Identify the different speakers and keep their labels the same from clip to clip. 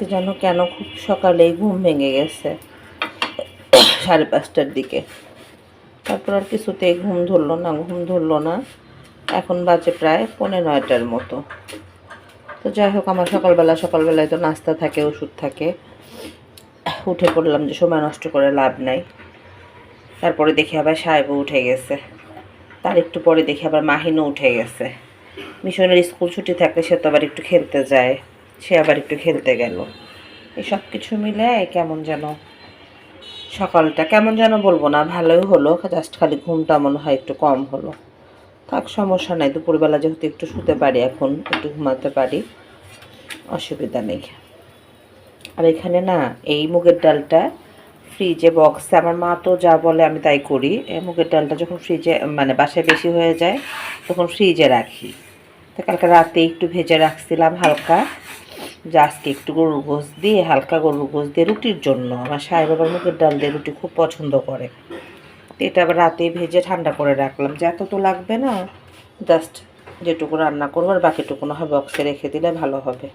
Speaker 1: আজকে যেন কেন খুব সকালেই ঘুম ভেঙে গেছে। সাড়ে পাঁচটার দিকে। তারপর আর কিছুতেই ঘুম ধরলো না, ঘুম ধরলো না। এখন বাজে প্রায় পৌনে নয়টার মতো। তো যাই হোক, আমার সকালবেলা, সকালবেলায় তো নাস্তা থাকে, ওষুধ থাকে। উঠে পড়লাম যে সময় নষ্ট করে লাভ নাই। তারপরে দেখি আবার সাহেবও উঠে গেছে। তার একটু পরে দেখি আবার মাহিনও উঠে গেছে। মিশনের স্কুল ছুটি থাকলে সে তো আবার একটু খেলতে যায়। সে আবার একটু খেলতে গেল। এই সব কিছু মিলে কেমন যেন সকালটা কেমন যেন বলব না, ভালোই হলো। জাস্ট খালি ঘুমটা মনে হয় একটু কম হলো। থাক, সমস্যা নাই। দুপুরবেলা যেহেতু একটু শুতে পারি এখন, একটু ঘুমাতে পারি, অসুবিধা নেই। আর এখানে না, এই মুগের ডালটা ফ্রিজে বক্সে, আমার মা তো যা বলে আমি তাই করি। এই মুগের ডালটা যখন ফ্রিজে মানে বাসায় বেশি হয়ে যায়, তখন ফ্রিজে রাখি। তো কালকে রাতে একটু ভেজে রাখছিলাম হালকা। যে আজকে একটু গরুর গোস দিয়ে, হালকা গরুর গোস দিয়ে রুটির জন্য। আমার সাহেব বাবার মুগের ডাল দিয়ে রুটি খুব পছন্দ করে। এটা আবার রাতে ভেজে ঠান্ডা করে রাখলাম। যে এত তো লাগবে না জাস্ট যেটুকু রান্না করব আর বাকিটুকু না হয় বক্সে রেখে দিলে ভালো হবে।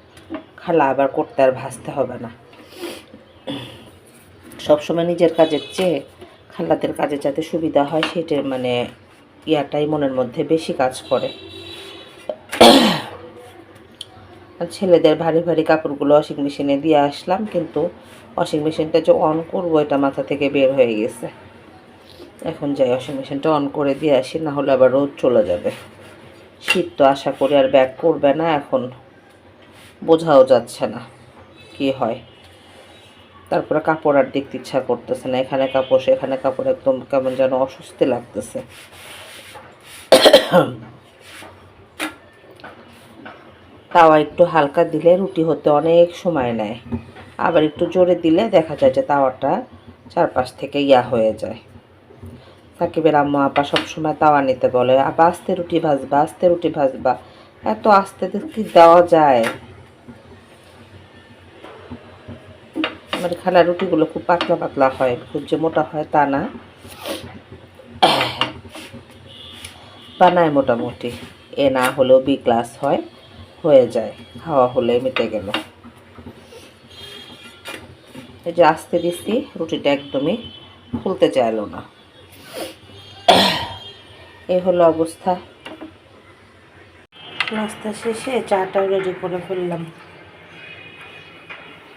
Speaker 1: খালা আবার করতে আর ভাজতে হবে না। সবসময় নিজের কাজের চেয়ে খালাদের কাজে যাতে সুবিধা হয়, সেটা মানে ইয়াটাই মনের মধ্যে বেশি কাজ করে। ছেলেদের ভারী ভারী কাপড়গুলো ওয়াশিং মেশিনে দিয়ে আসলাম, কিন্তু ওয়াশিং মেশিনটা যে অন করব এটা মাথা থেকে বের হয়ে গেছে। এখন যাই ওয়াশিং মেশিনটা অন করে দিয়ে আসি, না হলে আবার রোদ চলে যাবে। শীত তো আশা করি আর ব্যাক করবে না, এখন বোঝাও যাচ্ছে না কি হয়। তারপরে কাপড় আর দেখতে ইচ্ছা করতেছে না, এখানে কাপড়, সেখানে কাপড়, একদম কেমন যেন অস্বস্তি লাগতেছে। তাওয়া একটু হালকা দিলে রুটি হতে অনেক সময় নেয়। আবার একটু জোরে দিলে দেখা যায় যে তাওয়াটা চারপাশ থেকে ইয়া হয়ে যায়। সাকিবের আম্মা, আপা সবসময় তাওয়া নিতে বলে, আপা, আস্তে রুটি ভাজবা, আস্তে রুটি ভাজবা। এত আস্তে কি দেওয়া যায়? আমার খালা রুটিগুলো খুব পাতলা পাতলা হয়, খুব যে মোটা হয় তা না। বানায় মোটামুটি। এ না হলেও বি ক্লাস হয়। হয়ে যায় খাওয়া হলে মিটে গেল। এই যে আস্তে দিচ্ছি, রুটিটা একদমই ফুলতে চাইলো না। এই হলো অবস্থা। নাস্তা শেষে চাটাও রেডি করে ফেললাম।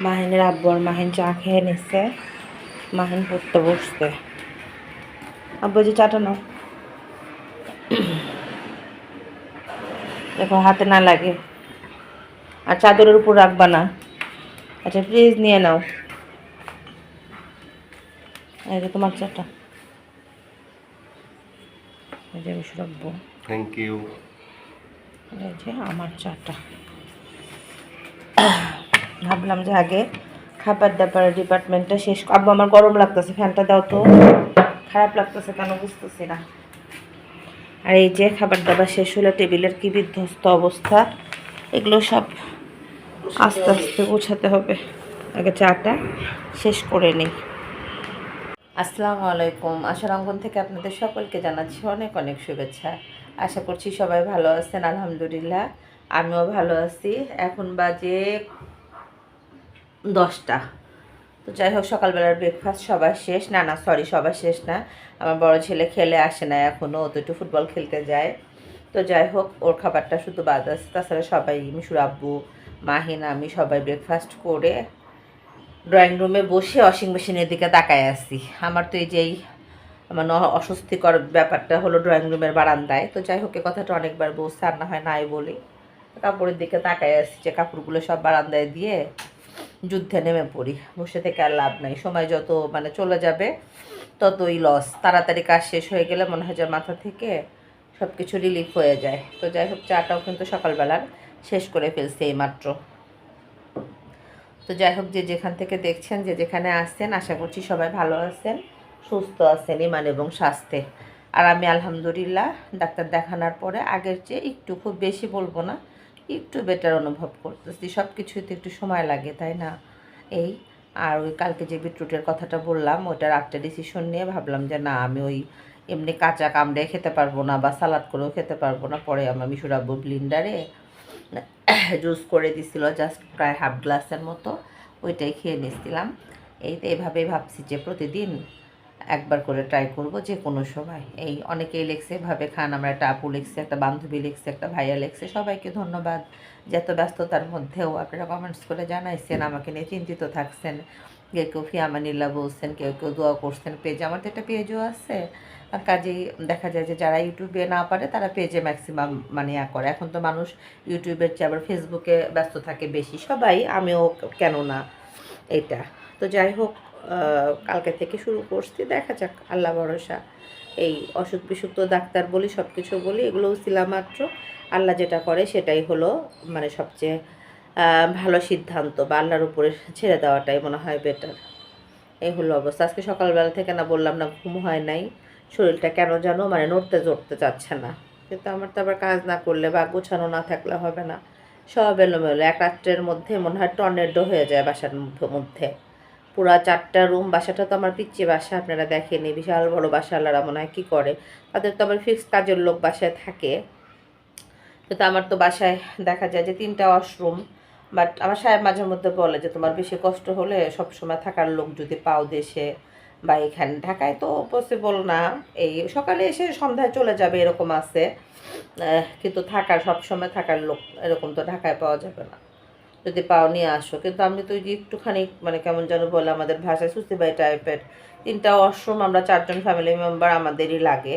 Speaker 1: মাহিনের আব্বর মাহিন চা খেয়ে নিচ্ছে মাহিন পড়তে বসতে আব্বু যে চাটা নাও। দেখো হাতে না লাগে আর চাদরের উপর রাখবা না। আচ্ছা প্লিজ নিয়ে নাও। তোমার চাটা। এই যে বসে রাখব।
Speaker 2: থ্যাংক ইউ
Speaker 1: এই যে আমার চাটা। ভাবলাম যে আগে খাবার দাবার ডিপার্টমেন্টটা শেষ আব্বু আমার গরম লাগতেছে ফ্যানটা দাও তো। খারাপ লাগতেছে কেন? বুঝতেছি না। আর এই যে খাবার দাবার শেষ হলে, টেবিলের কি বিধ্বস্ত অবস্থা, এগুলো সব আস্তে আস্তে গোছাতে হবে। আগে চাটা শেষ করে নিই। আসসালামু আলাইকুম। আশার অঙ্গন থেকে আপনাদের সকলকে জানাচ্ছি অনেক অনেক শুভেচ্ছা। আশা করছি সবাই ভালো আছেন, আলহামদুলিল্লাহ। আমিও ভালো আছি। এখন বাজে দশটা। তো যাই হোক, সকালবেলার ব্রেকফাস্ট সবার শেষ। না না সরি সবার শেষ না। আমার বড় ছেলে খেলে আসে না এখনও ও তো একটু ফুটবল খেলতে যায়। তো যাই হোক, ওর খাবারটা শুধু বাদ আছে। তাছাড়া সবাই, মিশুর আব্বু, মাহিন, আমি সবাই ব্রেকফাস্ট করে ড্রয়িং রুমে বসে ওয়াশিং মেশিনের দিকে তাকায় আসি আমার তো এই যেই আমার ন- অস্বস্তিকর ব্যাপারটা হলো ড্রয়িং রুমের বারান্দায়। তো যাই হোক, এ কথাটা অনেকবার বলছে, আর না হয় নাই বলি কাপড়ের দিকে তাকায় আসছি যে কাপড়গুলো সব বারান্দায় দিয়ে যুদ্ধে নেমে পড়ি। বসে থেকে আর লাভ নাই। সময় যত মানে চলে যাবে, ততই লস তাড়াতাড়ি কাজ শেষ হয়ে গেলে মনে হয় যে মাথা থেকে সব কিছু রিলিফ হয়ে যায়। তো যাই হোক, চাটাও কিন্তু সকালবেলার। শেষ করে ফেলছি এই মাত্র তো যাই হোক, যে যেখান থেকে দেখছেন, যে যেখানে আসছেন, আশা করছি সবাই ভালো আছেন, সুস্থ আছেন ইমান এবং স্বাস্থ্যে। আর আমি আলহামদুলিল্লাহ ডাক্তার দেখানোর পরে আগের চেয়ে একটু খুব বেশি বলব না। একটু বেটার অনুভব করতেছি। সব কিছুতে একটু সময় লাগে, তাই না? এই, আর ওই কালকে যে বিটরুটের কথাটা বললাম, ওটার একটা ডিসিশন নিয়ে ভাবলাম যে না, আমি ওই এমনি কাঁচা কামড়ে খেতে পারব না বা সালাদ করেও খেতে পারব না। পরে আমার মিশুরাব্বু ব্লিন্ডারে জুস করে দিছিল জাস্ট প্রায় হাফ গ্লাসের মতো। ওইটাই খেয়ে নিচ্ছিলাম এই তো এইভাবেই ভাবছি যে প্রতিদিন একবার করে ট্রাই করব যে কোনো সময়। এই অনেকেই লেখছে, ভাবে খান, আমরা একটা আপু লিখছে, একটা বান্ধবী লিখছে, একটা ভাইয়া লিখছে, সবাইকে ধন্যবাদ। যত ব্যস্ততার মধ্যেও আপনারা কমেন্টস করে জানাইছেন, আমাকে নিয়ে চিন্তিত থাকছেন। কেউ কেউ ফিয়ামানিল্লা বলছেন, কেউ কেউ দোয়া করছেন পেজ আমার তো একটা পেজও আছে। আর কাজেই দেখা যায় যে যারা ইউটিউবে না পারে, তারা পেজে ম্যাক্সিমাম মানে ইয়া করে। এখন তো মানুষ ইউটিউবের চেয়ে আবার ফেসবুকে ব্যস্ত থাকে বেশি। সবাই, আমিও কেন না এটা। তো যাই হোক কালকে থেকে শুরু করছি। দেখা যাক, আল্লাহ ভরসা। এই অসুখ বিসুখ তো ডাক্তার বলি সব কিছু বলি, এগুলোও ছিলাম মাত্র। আল্লাহ যেটা করে সেটাই হলো মানে সবচেয়ে ভালো সিদ্ধান্ত বা আল্লাহর উপরে ছেড়ে দেওয়াটাই মনে হয় বেটার এই হলো অবস্থা। আজকে সকালবেলা থেকে না বললাম না, ঘুম হয় নাই। শরীরটা কেন জানো মানে নড়তে চড়তে চাচ্ছে না। কিন্তু আমার তো আবার কাজ না করলে বা গোছানো না থাকলে হবে না। সব এলোমেলো। এক রাত্রের মধ্যে মনে হয় টর্নেডো হয়ে যায় বাসার মধ্য- মধ্যে। পুরা চারটা রুম বাসাটা তো আমার পিচ্ছি বাসা, আপনারা দেখেনি বিশাল বড় বাসা, আল্লাহরা মনে হয় কী করে? তাদের তো আবার ফিক্সড কাজের লোক বাসায় থাকে। কিন্তু আমার তো বাসায় দেখা যায় যে তিনটা ওয়াশরুম বাট আমার সাহেব মাঝে মধ্যে বলে যে তোমার বেশি কষ্ট হলে সব সময় থাকার লোক যদি পাও দেশে বা এখানে। ঢাকায় তো পসিবল না। এই সকালে এসে সন্ধ্যায় চলে যাবে, এরকম আছে। কিন্তু থাকার সব সময় থাকার লোক এরকম তো ঢাকায় পাওয়া যাবে না। যদি পাও, নিয়ে আসো। কিন্তু আমি তো ওই যে একটুখানি মানে কেমন যেন বলে, আমাদের ভাষায় সুস্তিবাই টাইপের তিনটা ওয়াশরুম আমরা চারজন ফ্যামিলি মেম্বার আমাদেরই লাগে।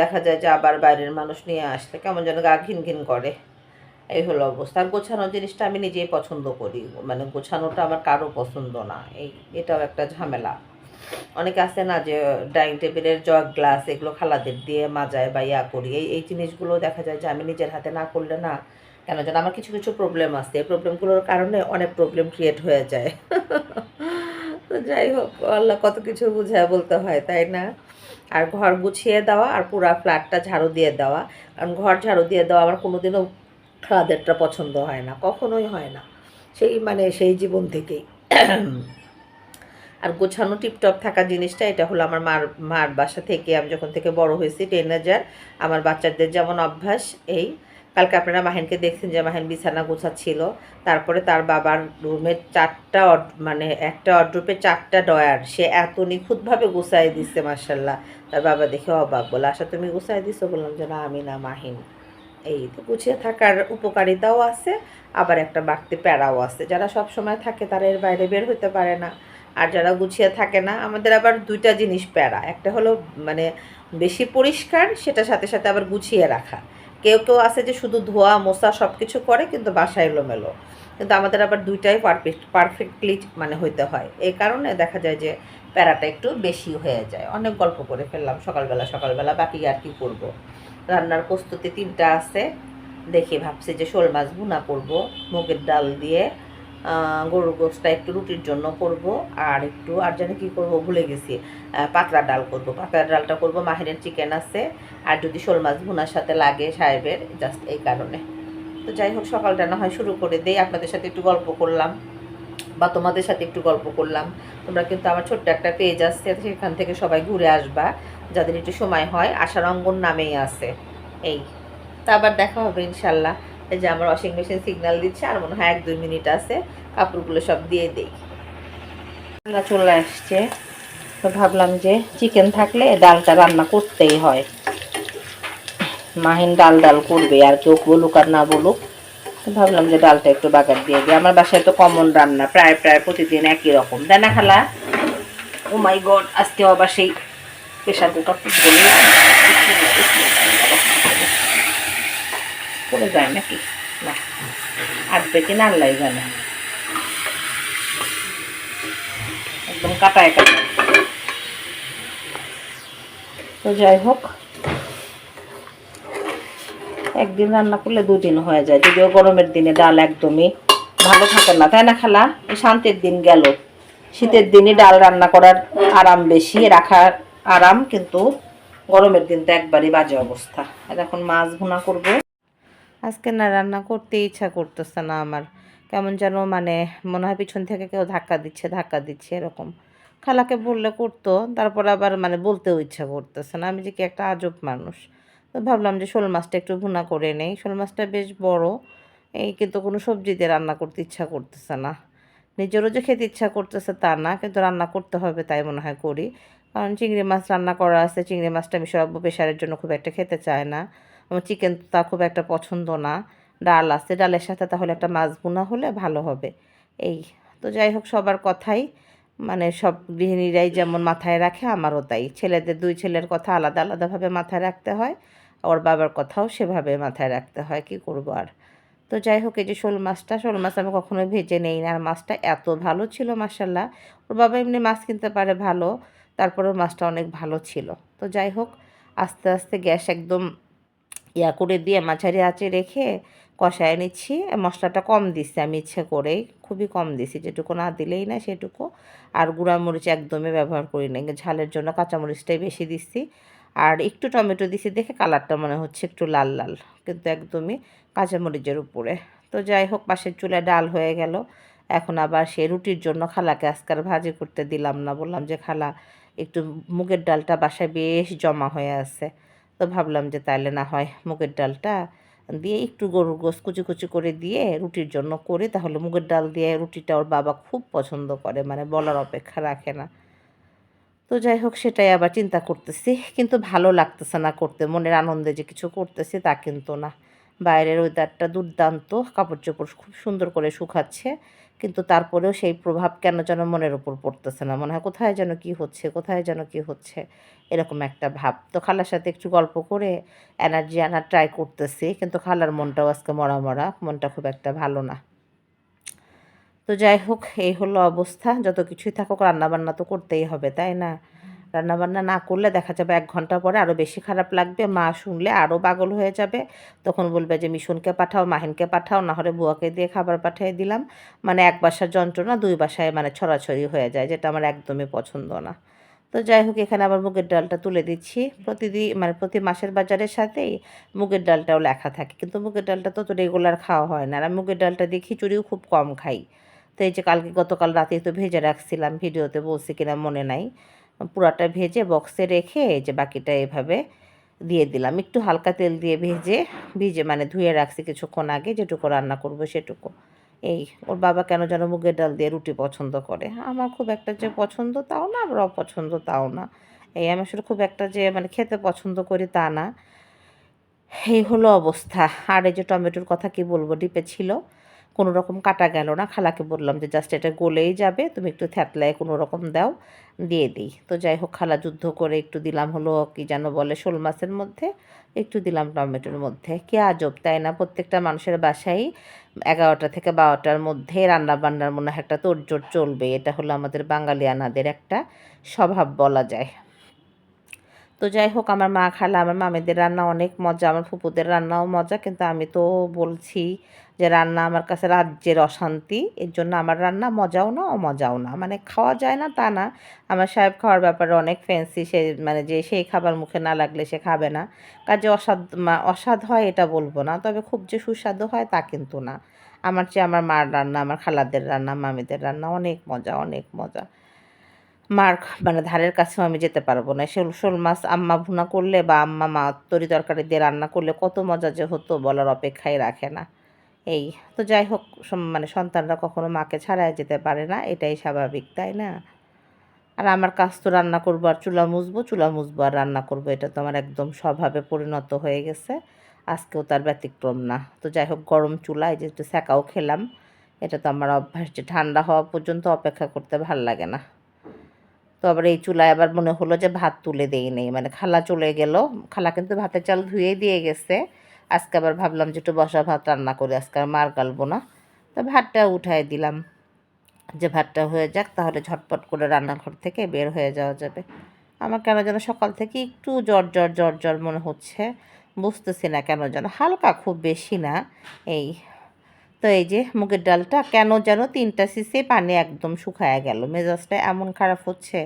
Speaker 1: দেখা যায় যে আবার বাইরের মানুষ নিয়ে আসলে কেমন যেন গা ঘিন ঘিন করে। এই হলো অবস্থা। আর গোছানো জিনিসটা আমি নিজেই পছন্দ করি। মানে গোছানোটা আমার কারও পছন্দ না। এই, এটাও একটা ঝামেলা। অনেকে আছে না যে, ডাইনিং টেবিলের জগ গ্লাস এগুলো খালাদের দিয়ে মাজায় বা ইয়া করি। এই এই জিনিসগুলো দেখা যায় যে আমি নিজের হাতে না করলে না কেন যেন আমার কিছু কিছু প্রবলেম আছে। এই প্রবলেমগুলোর কারণে অনেক প্রবলেম ক্রিয়েট হয়ে যায়। তো যাই হোক, আল্লাহ কত কিছু বুঝায় বলতে হয়, তাই না? আর ঘর গুছিয়ে দেওয়া আর পুরা ফ্ল্যাটটা ঝাড়ু দিয়ে দেওয়া। কারণ ঘর ঝাড়ু দিয়ে দেওয়া আমার কোনোদিনও খাদেরটা পছন্দ হয় না, কখনোই হয় না। সেই মানে সেই জীবন থেকেই। আর গোছানো টিপটপ থাকা জিনিসটা, এটা হলো আমার মার মার বাসা থেকে আমি যখন থেকে বড় হয়েছি টিনেজার আমার বাচ্চাদের যেমন অভ্যাস, এই কালকে আপনারা মাহিনকে দেখছেন যে মাহিন বিছানা গোছাচ্ছিল। তারপরে তার বাবার রুমের চারটা মানে একটা অড্রুপে চারটা ডয়ার সে এত নিখুঁতভাবে গুছাই দিচ্ছে মার্শাল্লাহ তার বাবা দেখে অবাক, বলে, আশা, তুমি গুছাই দিছো? বললাম যে, না, আমি না, মাহিন। এই তো গুছিয়ে থাকার উপকারিতাও আছে, আবার একটা বাড়তি প্যারাও আছে। যারা সব সময় থাকে, তারা এর বাইরে বের হতে পারে না। আর যারা গুছিয়ে থাকে না, আমাদের আবার দুইটা জিনিস প্যারা। একটা হলো মানে বেশি পরিষ্কার, সেটার সাথে সাথে আবার গুছিয়ে রাখা। কেউ কেউ আছে যে শুধু ধোয়া মোসা সব কিছু করে, কিন্তু বাসা এলোমেলো। কিন্তু আমাদের আবার দুইটাই পারফেক্ট পারফেক্টলি মানে হইতে হয়। এই কারণে দেখা যায় যে প্যারাটা একটু বেশি হয়ে যায়। অনেক গল্প করে ফেললাম, সকালবেলা সকালবেলা বাকি আর কি করব। রান্নার প্রস্তুতি তিনটা আছে। দেখে ভাবছি যে শোল মাছ ভুনা করব, মুগের ডাল দিয়ে গরুর গোসটা একটু রুটির জন্য করব, আর একটু, আর জানি কী করব, ভুলে গেছি। পাতলা ডাল করব। পাতলা ডালটা করব, মাহিরের চিকেন আছে, আর যদি শোল মাছ ভুনার সাথে লাগে সাহেবের জাস্ট এই কারণে। তো যাই হোক, সকালটা না হয় শুরু করে দেই। আপনাদের সাথে একটু গল্প করলাম, বা তোমাদের সাথে একটু গল্প করলাম। তোমরা কিন্তু আমার ছোট্ট একটা পেজ আছে সেখান থেকে সবাই ঘুরে আসবা, যাদের একটু সময় হয়। আশার অঙ্গন নামেই আছে, এই। তা আবার দেখা হবে, ইনশাল্লাহ। যে আমার ওয়াশিং মেশিন সিগন্যাল দিচ্ছে, আর মনে হয় এক দুই মিনিট আছে, কাপড়গুলো সব দিয়ে দিই। রান্না চলে আসছে। তো ভাবলাম যে চিকেন থাকলে ডালটা রান্না করতেই হয়। মাহিন ডাল ডাল করবে, আর কেউ বলুক আর না বলুক। তো ভাবলাম যে ডালটা একটু বাগার দিয়ে দিই। আমার বাসায় তো কমন রান্না, প্রায় প্রায় প্রতিদিন একই রকম। তাই না খালা? ও মাই গড আজকে আবার সেই প্রেশার কুকার পড়ে যায় নাকি? না, আসবে কি না আল্লাহ জানে। একদম কাটায় কাটায়। তো যাই হোক, একদিন রান্না করলে দুদিন হয়ে যায়, যদিও গরমের দিনে ডাল একদমই ভালো থাকে না, তাই না খালা? শান্তির দিন গেল। শীতের দিনে ডাল রান্না করার আরাম বেশি, রাখার আরাম, কিন্তু গরমের দিন তো একবারই বাজে অবস্থা। আর এখন মাছ ভুনা করব। আজকে না রান্না করতে ইচ্ছা করতেছে না আমার। কেমন যেন মানে মনে হয় পিছন থেকে কেউ ধাক্কা দিচ্ছে ধাক্কা দিচ্ছে এরকম। খালাকে বললে করতো, তারপর আবার মানে বলতেও ইচ্ছা করতেছে না। আমি যে কি একটা আজব মানুষ। তো ভাবলাম যে শোল মাছটা একটু ভুনা করে নেই। শোল মাছটা বেশ বড়, এই কিন্তু কোনো সবজি দিয়ে রান্না করতে ইচ্ছা করতেছে না। নিজেরও যে খেতে ইচ্ছা করতেছে তা না, কিন্তু রান্না করতে হবে তাই মনে হয় করি। কারণ চিংড়ি মাছ রান্না করা আছে, চিংড়ি মাছটা আমি সব প্রেশারের জন্য খুব একটা খেতে চায় না। আমার চিকেন তা খুব একটা পছন্দ না। ডাল আছে, ডালের সাথে তাহলে একটা মাছ বোনা হলে ভালো হবে। এই, তো যাই হোক, সবার কথাই। মানে সব গৃহিণীরাই যেমন মাথায় রাখে, আমারও তাই। ছেলেদের, দুই ছেলের কথা আলাদা আলাদাভাবে মাথায় রাখতে হয়, ওর বাবার কথাও সেভাবে মাথায় রাখতে হয়, কি করব আর? তো যাই হোক, এই যে শোল মাছটা, শোল মাছ আমি কখনোই ভেজে নেই না। আর মাছটা এত ভালো ছিল মাসাল্লাহ ওর বাবা এমনি মাছ কিনতে পারে ভালো, তারপরেও মাছটা অনেক ভালো ছিল। তো যাই হোক, আস্তে আস্তে গ্যাস একদম ইয়া করে দিয়ে মাঝারি আঁচে রেখে কষায় নিচ্ছি। মশলাটা কম দিচ্ছি আমি ইচ্ছে করেই, খুবই কম দিছি যেটুকু না দিলেই না সেটুকু। আর গুঁড়া মরিচ একদমই ব্যবহার করি না। ঝালের জন্য কাঁচামরিচটাই বেশি দিচ্ছি। আর একটু টমেটো দিছি দেখে কালারটা মনে হচ্ছে একটু লাল লাল, কিন্তু একদমই কাঁচামরিচের উপরে। তো যাই হোক, পাশের চুলায় ডাল হয়ে গেল। এখন আবার সে রুটির জন্য খালাকে আজকাল ভাজি করতে দিলাম না। বললাম যে, খালা, একটু মুগের ডালটা বাসায় বেশ জমা হয়ে আছে। তো ভাবলাম যে তাহলে না হয় মুগের ডালটা দিয়ে একটু গরুর গোস কুচি কুচি করে দিয়ে রুটির জন্য করে তাহলে মুগের ডাল দিয়ে রুটিটা ওর বাবা খুব পছন্দ করে মানে বলার অপেক্ষা রাখে না। তো যাই হোক, সেটাই আবার চিন্তা করতেছি, কিন্তু ভালো লাগতেছে না করতে, মনের আনন্দে যে কিছু করতেছি তা কিন্তু না। বাইরের ওয়েদারটা দুর্দান্ত কাপড় চোপড় খুব সুন্দর করে শুকাচ্ছে কিন্তু তারপরেও সেই প্রভাব কেন যেন মনের উপর পড়তেছে না? মনে হয় কোথায় যেন কি হচ্ছে, কোথায় যেন কি হচ্ছে, এরকম একটা ভাব। তো খালার সাথে একটু গল্প করে এনার্জি আনার ট্রাই করতেছি, কিন্তু খালার মনটাও আজকে মরা মরা, মনটা খুব একটা ভালো না। তো যাই হোক, এই হলো অবস্থা। যত কিছুই থাকুক, রান্নাবান্না তো করতেই হবে, তাই না? রান্নাবান্না না করলে দেখা যাবে এক ঘণ্টা পরে আরও বেশি খারাপ লাগবে। মা শুনলে আরও পাগল হয়ে যাবে। তখন বলবে যে, মিশনকে পাঠাও, মাহিনকে পাঠাও, না হলে বুয়াকে দিয়ে খাবার পাঠিয়ে দিলাম। মানে এক বাসার যন্ত্রণা দুই বাসায় মানে ছড়াছড়ি হয়ে যায়, যেটা আমার একদমই পছন্দ না। তো যাই হোক, এখানে আবার মুগের ডালটা তুলে দিচ্ছি। প্রতিদিন মানে প্রতি মাসের বাজারের সাথেই মুগের ডালটাও লেখা থাকে। কিন্তু মুগের ডালটা তো তো রেগুলার খাওয়া হয় না। আর মুগের ডালটা দিয়ে খিচুড়িও খুব কম খাই। তো এই যে, কালকে গতকাল রাতে তো ভেজে রাখছিলাম, ভিডিওতে বলছি কিনা মনে নাই। পুরাটা ভেজে বক্সে রেখে এই যে বাকিটা এভাবে দিয়ে দিলাম। একটু হালকা তেল দিয়ে ভেজে, ভিজে মানে ধুয়ে রাখছি কিছুক্ষণ আগে, যেটুকু রান্না করব সেটুকু। এই ওর বাবা কেন যেন মুগের ডাল দিয়ে রুটি পছন্দ করে। আমার খুব একটা যে পছন্দ তাও না, আবার অপছন্দ তাও না। এই আমি আসলে খুব একটা যে মানে খেতে পছন্দ করি তা না। এই হলো অবস্থা। আর এই যে টমেটোর কথা কি বলব, ডিপে ছিল। কোনো রকম কাটা গেল না। খালাকে বললাম যে, জাস্ট এটা গলেই যাবে, তুমি একটু থ্যাতলায় কোনো রকম দাও, দিয়ে দিই। তো যাই হোক, খালা যুদ্ধ করে একটু দিলাম হলো কি যেন বলে শোল মাছের মধ্যে, একটু দিলাম টমেটোর মধ্যে। কি আজব, তাই না? প্রত্যেকটা মানুষের বাসায় এগারোটা থেকে বারোটার মধ্যে রান্না বান্নার মনে হয় একটা তোড়জোড় চলবে। এটা হলো আমাদের বাঙালিয়ানাদের একটা স্বভাব বলা যায়। তো যাই হোক, আমার মা খালা, আমার মামেদের রান্না অনেক মজা, আমার ফুপুদের রান্নাও মজা, কিন্তু আমি তো বলছি যে রান্না আমার কাছে রাজ্যের অশান্তি। এর জন্য আমার রান্না মজাও না, অমজাও না। মানে খাওয়া যায় না তা না। আমার সাহেব খাওয়ার ব্যাপারে অনেক ফ্যান্সি সে মানে যে সেই খাবার মুখে না লাগলে সে খাবে না। কাজে অসাদ অসাদ হয় এটা বলব না। তবে খুব যে সুস্বাদু হয় তা কিন্তু না। আমার চেয়ে আমার মার রান্না, আমার খালাদের রান্না, মামিদের রান্না অনেক মজা অনেক মজা। মার মানে ধারের কাছেও আমি যেতে পারব না। শোল শোল মাছ আম্মা ভুনা করলে বা আম্মা মা তরি তরকারি দিয়ে রান্না করলে কত মজা যে হতো বলার অপেক্ষায় রাখে না। এই, তো যাই হোক মানে সন্তানরা কখনো মাকে ছাড়াই যেতে পারে না, এটাই স্বাভাবিক, তাই না? আর আমার কাজ তো রান্না করব আর চুলা মুছবো চুলা মুছবো আর রান্না করব, এটা তো আমার একদম স্বভাবে পরিণত হয়ে গেছে। আজকেও তার ব্যতিক্রম না। তো যাই হোক, গরম চুলা এই যে একটু খেলাম, এটা তো আমার অভ্যাস যে ঠান্ডা হওয়া পর্যন্ত অপেক্ষা করতে ভালো লাগে না। তো আবার এই চুলায় আবার মনে হলো যে ভাত তুলে দেই নেই। মানে খালা চলে গেল। খালা কিন্তু ভাতের চাল ধুয়ে দিয়ে গেছে। আজকে আবার ভাবলাম যে একটু বসা ভাত রান্না করি। আজকে আর মার গালবো না। তো ভাতটা উঠাই দিলাম। যে ভাতটা হয়ে যাক, তাহলে ঝটপট করে রান্নাঘর থেকে বের হয়ে যাওয়া যাবে। আমার কেন যেন সকাল থেকে একটু জ্বর জ্বর জ্বর জ্বর মনে হচ্ছে। বুঝতেছি না কেন যেন। হালকা খুব বেশি না। এই তো এই যে মুগের ডালটা কেন যেন তিনটা সিসে পানি একদম শুকায় গেল। মেজাজটা এমন খারাপ হচ্ছে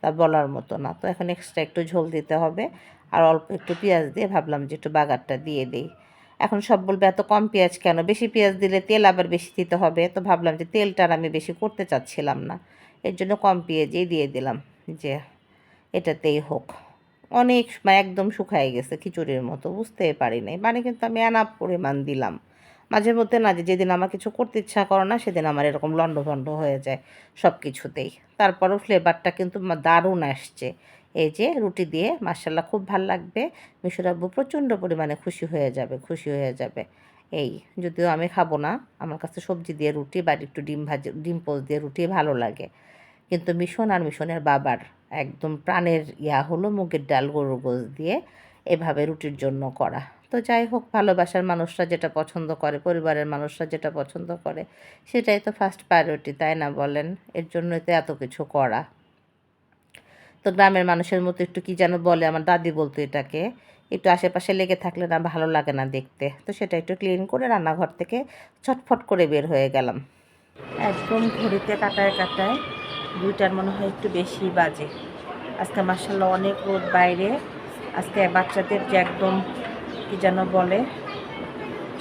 Speaker 1: তা বলার মতো না। তো এখন এক্সট্রা একটু ঝোল দিতে হবে আর অল্প একটু পেঁয়াজ দিয়ে ভাবলাম যে একটু বাগারটা দিয়ে দিই। এখন সব বলবে, এত কম পেঁয়াজ কেন? বেশি পেঁয়াজ দিলে তেল আবার বেশি দিতে হবে। তো ভাবলাম যে তেলটার আমি বেশি করতে চাচ্ছিলাম না। এর জন্য কম পেঁয়াজেই দিয়ে দিলাম যে এটাতেই হোক। অনেক মানে একদম শুকায় গেছে খিচুড়ির মতো বুঝতেই পারি নাই। মানে কিন্তু আমি এনাপ পরিমাণ দিলাম। মাঝে মধ্যে না যে যেদিন আমার কিছু করতে ইচ্ছা করে না, সেদিন আমার এরকম লণ্ডভণ্ড হয়ে যায় সব কিছুতেই তারপরও ফ্লেভারটা কিন্তু দারুণ আসছে। এই যে রুটি দিয়ে মার্শাল্লাহ খুব ভালো লাগবে। মিশর আব্বু প্রচণ্ড পরিমাণে খুশি হয়ে যাবে, খুশি হয়ে যাবে। এই, যদিও আমি খাব না, আমার কাছে সবজি দিয়ে রুটি বা একটু ডিম ভাজি, ডিম পোচ দিয়ে রুটি ভালো লাগে। কিন্তু মিশন আর মিশনের বাবার একদম প্রাণের ইয়া হলো মুগের ডাল, গরুর গোস দিয়ে এভাবে রুটির জন্য করা। তো যাই হোক, ভালোবাসার মানুষরা যেটা পছন্দ করে, পরিবারের মানুষরা যেটা পছন্দ করে, সেটাই তো ফার্স্ট প্রায়োরিটি তাই না বলেন? এর জন্যই তো এত কিছু করা। তো গ্রামের মানুষের মতো একটু কি যেন বলে, আমার দাদি বলতো এটাকে, একটু আশেপাশে লেগে থাকলে না ভালো লাগে না দেখতে। তো সেটা একটু ক্লিন করে রান্নাঘর থেকে ছটফট করে বের হয়ে গেলাম। একদম ঘড়িতে কাটায় কাটায় দুইটার মনে হয় একটু বেশি বাজে। আজকে মার্শাল্লাহ অনেক রোদ বাইরে, আজকে বাচ্চাদের যে একদম কি যেন বলে,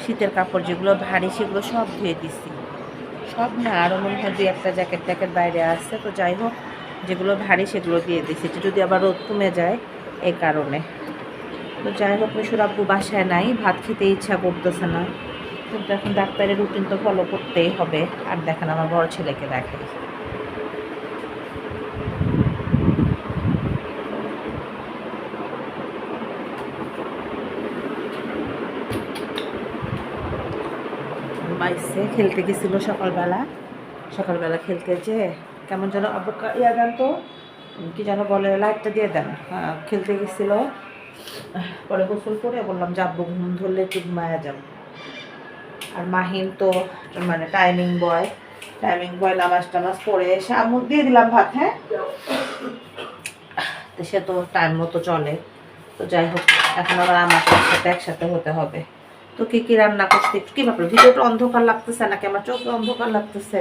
Speaker 1: শীতের কাপড় যেগুলো ভারী সেগুলো সব ধুয়ে দিছি। সব না আরও মনে হয় দুই একটা জ্যাকেট ট্যাকেট বাইরে আসছে তো যাই হোক, যেগুলো ভারী সেগুলো দিয়ে দিছি। যদি আবার রোদ কমে যায় এই কারণে। তো যাই হোক, মিশুর আব্বু বাসায় নাই, ভাত খেতে ইচ্ছা করতেছে না। কিন্তু এখন ডাক্তারের রুটিন তো ফলো করতেই হবে, আর দেখেন আমার বড় ছেলেকে দেখে খেলতে গেছিল সকালবেলা। সকালবেলা খেলতে যে কেমন যেন ইয়া দেন তো কি যেন বলে লাইটটা দিয়ে দেন। হ্যাঁ, খেলতে গেছিল। পরে গোসল করে বললাম যে আব্বু ঘুম ধরলে একটু ঘুমায়া যাব আর মাহিন তো মানে টাইমিং বয় টাইমিং বয় নামাজ টামাজ পড়ে এসে আম্মু দিয়ে দিলাম ভাত হ্যাঁ? তো সে তো টাইম মতো চলে। তো যাই হোক এখন আবার আমাকে একসাথে একসাথে হতে হবে। তো কি কি রান্না করতে কি ব্যাপার ভিডিওটা অন্ধকার লাগতেছে নাকি? আমার চোখে অন্ধকার লাগতেছে।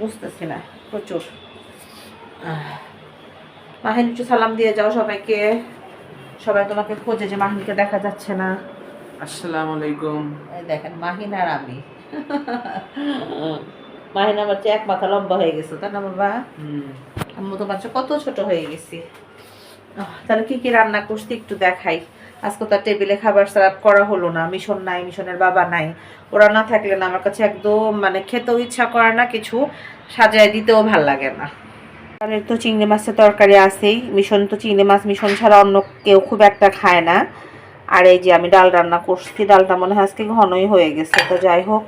Speaker 1: বুঝতেছি না প্রচুর। মাহিন একটু সালাম দিয়ে যাও সবাইকে। সবাই তোমাকে খোঁজে যে মাহিনকে দেখা যাচ্ছে না।
Speaker 2: আসসালামু আলাইকুম।
Speaker 1: দেখেন মাহিন আর আমি। মাহিন আমার চেয়ে এক মাথা লম্বা হয়ে গেছে তাই না বাবা?
Speaker 2: হুম।
Speaker 1: আম্মু তোমার কত ছোট হয়ে গেছি। তাহলে কি কি রান্না করছি একটু দেখাই। আজকে তার টেবিলে খাবার সার্ভ করা হলো না, মিশন নাই, মিশনের বাবা নাই। ওরা না থাকলে না, আমার কাছে একদম মানে খেতেও ইচ্ছা করে না, কিছু সাজায় দিতেও ভালো লাগে না। তাহলে তো চিংড়ি মাছের তরকারি আছেই, মিশন তো চিংড়ি মাছ, মিশন ছাড়া অন্য কেউ খুব একটা খায় না। আর এই যে আমি ডাল রান্না করছি, ডালটা মনে হয় আজকে ঘনই হয়ে গেছে, তো যাই হোক,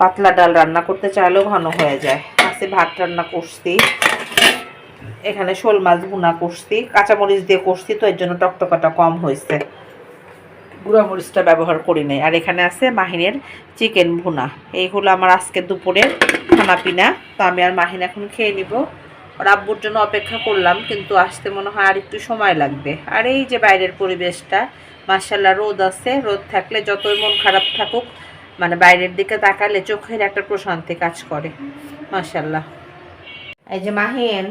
Speaker 1: পাতলা ডাল রান্না করতে চাইলেও ঘন হয়ে যায়। আজকে ভাত রান্না করছি। এখানে শোল মাছ ভুনা করছি, কাঁচামরিচ দিয়ে করছি, তো এর জন্য টকটকাটা কম হয়েছে। গুঁড়া মরিচটা ব্যবহার করি নাই। আর এখানে আছে মাহিনের চিকেন ভুনা। এইগুলো আমার আজকে দুপুরের খানা পিনা তো আমি আর মাহিন এখন খেয়ে নিব। ওর আব্বুর জন্য অপেক্ষা করলাম, কিন্তু আসতে মনে হয় আর একটু সময় লাগবে। আর এই যে বাইরের পরিবেশটা মার্শাল্লাহ রোদ আছে। রোদ থাকলে যতই মন খারাপ থাকুক মানে বাইরের দিকে তাকালে চোখের একটা প্রশান্তি কাজ করে। মার্শাল্লাহ এই যে মাহিন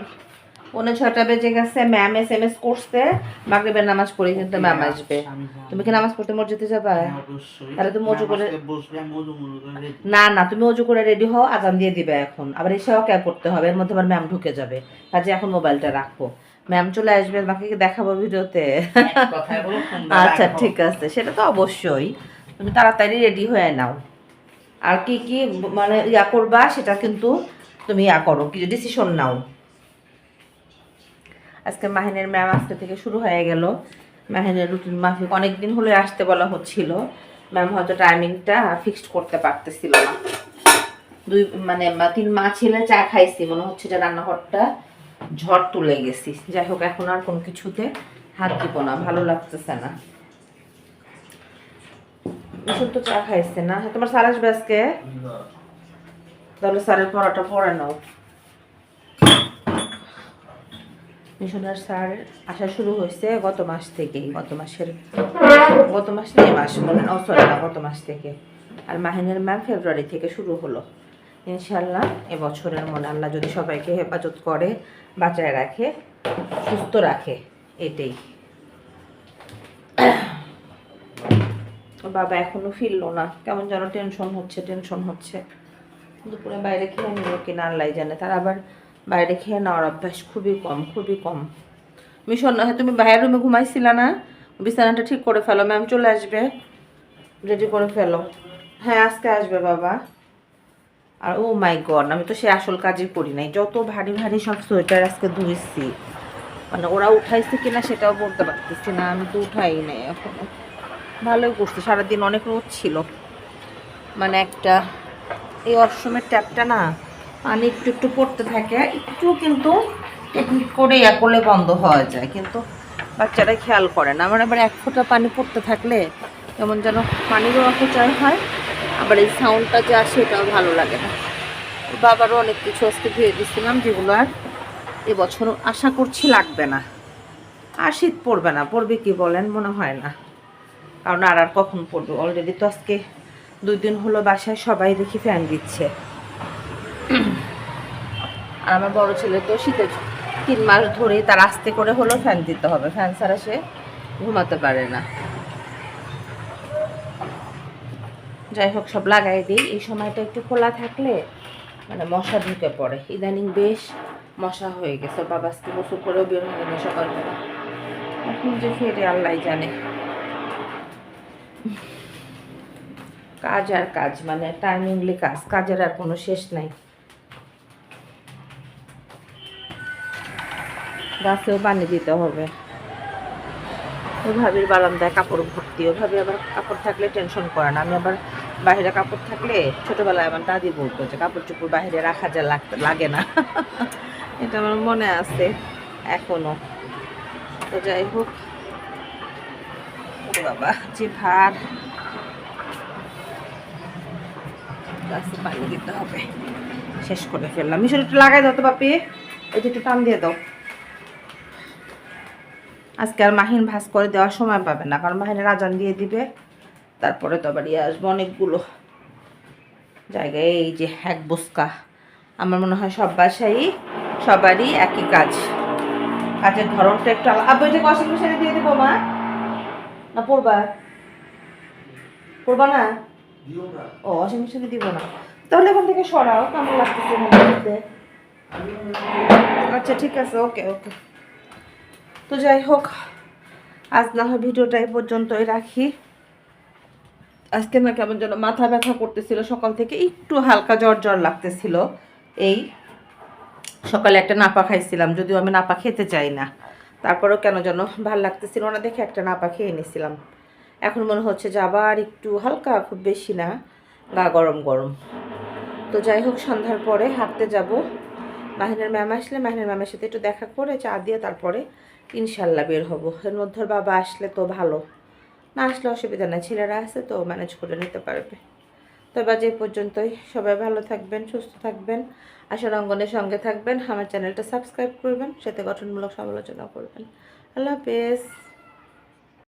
Speaker 1: পৌনে ছয়টা বেজে গেছে ম্যাম এস এম এস করছে মাগরিবের নামাজ পড়ি কিন্তু ম্যাম আসবে। তুমি কি নামাজ পড়তে মসজিদে যাবা?
Speaker 2: হ্যাঁ,
Speaker 1: তাহলে তুমি অজু করে-
Speaker 2: মজু করে
Speaker 1: না না তুমি অজু করে রেডি হও আজান দিয়ে দিবে এখন। আবার এসেও ক্যাব করতে হবে এর মধ্যে আবার ম্যাম ঢুকে যাবে। কাজে এখন মোবাইলটা রাখো। ম্যাম চলে আসবে আমাকে কি দেখাবো ভিডিওতে। আচ্ছা ঠিক আছে সেটা তো অবশ্যই। তুমি তাড়াতাড়ি রেডি হয়ে নাও। আর কি কি মানে ইয়া করবা সেটা কিন্তু তুমি ইয়া করো কি ডিসিশন নাও। আজকে মাহিনের ম্যাম আজকে থেকে শুরু হয়ে গেল। মাহিনের রুটিন মাফিক অনেক দিন হলে আসতে বলা হচ্ছিল। ম্যাম হয়তো টাইমিংটা ফিক্সড করতে পারতেছিল না। দুই মানে তিন মা ছেলে চা খাইছি মনে হচ্ছে যে রান্নাঘরটা ঝড় তুলে গেছি। যাই হোক এখন আর কোনো কিছুতে হাত দিব না ভালো লাগতেছে না। ওষুধ তো চা খাইছে না। তোমার স্যার আসবে আজকে? তাহলে স্যারের পড়াটা পড়ে নাও। মিশনার স্যার আসা শুরু হয়েছে গত মাস থেকেই, গত মাসের গত মাস এই মাস মনে ও না, গত মাস থেকে। আর মাহিনের ম্যাম ফেব্রুয়ারি থেকে শুরু হলো। ইনশাল্লাহ এবছরের মনে আল্লাহ যদি সবাইকে হেফাজত করে, বাঁচায় রাখে, সুস্থ রাখে, এটাই। বাবা এখনও ফিরলো না। কেমন যেন টেনশন হচ্ছে টেনশন হচ্ছে। দুপুরে বাইরে খেয়ে নিল কিনা আল্লাহ জানে। তার আবার বাইরে খেয়ে নেওয়ার অভ্যাস খুবই কম খুবই কম। মিশন হ্যাঁ তুমি বাইরের রুমে ঘুমাইছিলা না? বিছানাটা ঠিক করে ফেলো ম্যাম চলে আসবে। রেডি করে ফেলো। হ্যাঁ আজকে আসবে বাবা। আর ও মাই গড আমি তো সে আসল কাজই করি নাই। যত ভারী ভারী সব সোয়েটার আজকে ধুইছি। মানে ওরা উঠাইছে কিনা সেটাও বলতে পারতেছি না, আমি তো উঠাই নাই এখনও। ভালোই করছি, সারাদিন অনেক রোদ ছিল। মানে একটা এই অসময়ের ট্যাপটা না পানি একটু একটু পড়তে থাকে, একটু কিন্তু টেকনিক করে করলে বন্ধ হয়ে যায়, কিন্তু বাচ্চারা খেয়াল করে না। আমার আবার এক ফোঁটা পানি পড়তে থাকলে কেমন যেন পানিরও অপচয় হয়, আবার এই সাউন্ডটা যে আসে এটাও ভালো লাগে না। বাবারও অনেক কিছু আজকে ধুয়ে দিচ্ছিলাম যেগুলো আর এবছর আশা করছি লাগবে না। আর শীত পড়বে না, পড়বে কি বলেন, মনে হয় না। কারণ আর আর কখন পড়বে? অলরেডি তো আজকে দুই দিন হলো বাসায় সবাই দেখি ফ্যান দিচ্ছে। আর আমার বড় ছেলে তো শীতে তিন মাস ধরে তার আস্তে করে হলেও ফ্যান দিতে হবে। ফ্যান ছাড়া সে ঘুমাতে পারে না। যাই হোক, সব লাগাই দিই। এই সময়টা একটু খোলা থাকলে মানে মশা ঢুকে পড়ে। ইদানিং বেশ মশা হয়ে গেছে। বাবা আজকে গোসল করেও বের হয়ে হয়নি সকালবেলা। এখন যে ফেরে আল্লাহ জানে। কাজ আর কাজ মানে টাইমিংলি কাজ। কাজের আর কোনো শেষ নাই। গাছেও পানি দিতে হবে। ওই ভাবির বারান্দায় কাপড় ভর্তি। ওভাবে আবার কাপড় থাকলে টেনশন করে না। আমি আবার বাইরে কাপড় থাকলে ছোটবেলায় আমার দাদি বলতো যে কাপড় চোপড় বাইরে রাখা যা লাগে না। এটা আমার মনে আছে এখনও। তো যাই হোক। বাবা, যে ভার। গাছে পানি দিতে হবে। শেষ করে ফেললাম। মিশর একটু লাগাই দাও তো বাপি। এই যে একটু টান দিয়ে দাও। আজকে আর মাহিন ভাজ করে দেওয়ার সময় পাবে না কারণ মাহিনের আজান দিয়ে দিবে। তারপরে তো আবার ইয়ে আসবে অনেকগুলো জায়গায় এই যে এক বস্কা। আমার মনে হয় সব বাসায়ই সবারই একই কাজ। কাজের ধরনটা একটু আলাদা। আব্বু যে ওয়াশিং মেশিনে দিয়ে দেবো মা। না পড়বা পড়বা না? ও ওয়াশিং মেশিনে দিব না। তাহলে এখান থেকে সরাও কেমন লাগতেছে আচ্ছা ঠিক আছে ওকে ওকে। তো যাই হোক, আজ না হয় ভিডিওটা এই পর্যন্তই রাখি। আজকে না কেমন যেন মাথা ব্যথা করতেছিল, সকাল থেকে একটু হালকা জ্বর জ্বর লাগতেছিল। এই সকালে একটা নাপা খাইছিলাম, যদিও আমি নাপা খেতে চাই না। তারপরেও কেন যেন ভালো লাগতেছিল না, দেখে একটা নাপা খেয়ে নিয়েছিলাম এখন মনে হচ্ছে যে আবার একটু হালকা, খুব বেশি না, গা গরম গরম। তো যাই হোক, সন্ধ্যার পরে হাঁটতে যাব। মাহিনের ম্যাম আসলে, মাহিনের ম্যামের সাথে একটু দেখা করে চা দিয়ে তারপরে ইনশাল্লাহ বের হব। এর মধ্যে বাবা আসলে তো ভালো। না আসলে অসুবিধা নাই, ছেলেরা আছে তো ম্যানেজ করে নিতে পারবে। তবে আজ এই পর্যন্তই। সবাই ভালো থাকবেন, সুস্থ থাকবেন। আশার অঙ্গনের সঙ্গে থাকবেন। আমার চ্যানেলটা সাবস্ক্রাইব করবেন, সাথে গঠনমূলক সমালোচনা করবেন। আল্লাহ হাফেজ।